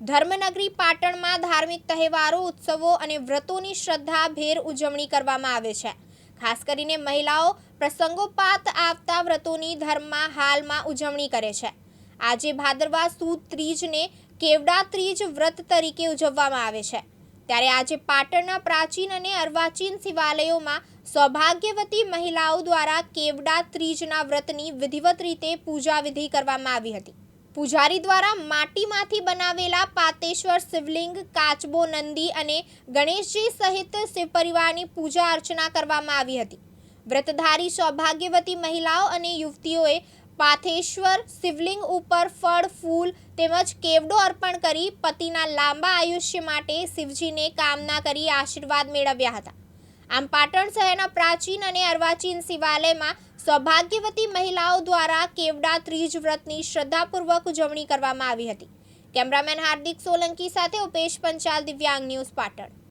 ધર્મનગરી પાટણમાં ધાર્મિક તહેવારો, ઉત્સવો અને વ્રતોની શ્રદ્ધાભેર ઉજવણી કરવામાં આવે છે. ખાસ કરીને મહિલાઓ પ્રસંગોપાત આવતા વ્રતોની ધર્મમાં હાલમાં ઉજવણી કરે છે. આજે ભાદરવા સુદ ત્રીજને કેવડા ત્રીજ વ્રત તરીકે ઉજવવામાં આવે છે. ત્યારે આજે પાટણના પ્રાચીન અને અર્વાચીન શિવાલયોમાં સૌભાગ્યવતી મહિલાઓ દ્વારા કેવડા ત્રીજના વ્રતની વિધિવત રીતે પૂજા વિધિ કરવામાં આવી હતી. પૂજારી દ્વારા માટીમાંથી બનાવેલા પાતેશ્વર શિવલિંગ, કાચબો નંદી અને ગણેશજી સહિત શિવ પરિવારની પૂજા અર્ચના કરવામાં આવી હતી. વ્રતધારી સૌભાગ્યવતી મહિલાઓ અને યુવતીઓએ પાથેશ્વર શિવલિંગ ઉપર ફળ, ફૂલ તેમજ કેવડો અર્પણ કરી પતિના લાંબા આયુષ્ય માટે શિવજીને કામના કરી આશીર્વાદ મેળવ્યા હતા. આમ પાટણ શહેરના પ્રાચીન અને અર્વાચીન શિવાલયમાં સૌભાગ્યવતી મહિલાઓ દ્વારા કેવડા ત્રીજ વ્રતની શ્રદ્ધાપૂર્વક ઉજવણી કરવામાં આવી હતી. કેમેરામેન હાર્દિક સોલંકી સાથે ઉપેશ પંચાલ, દિવ્યાંગ ન્યૂઝ પાટણ.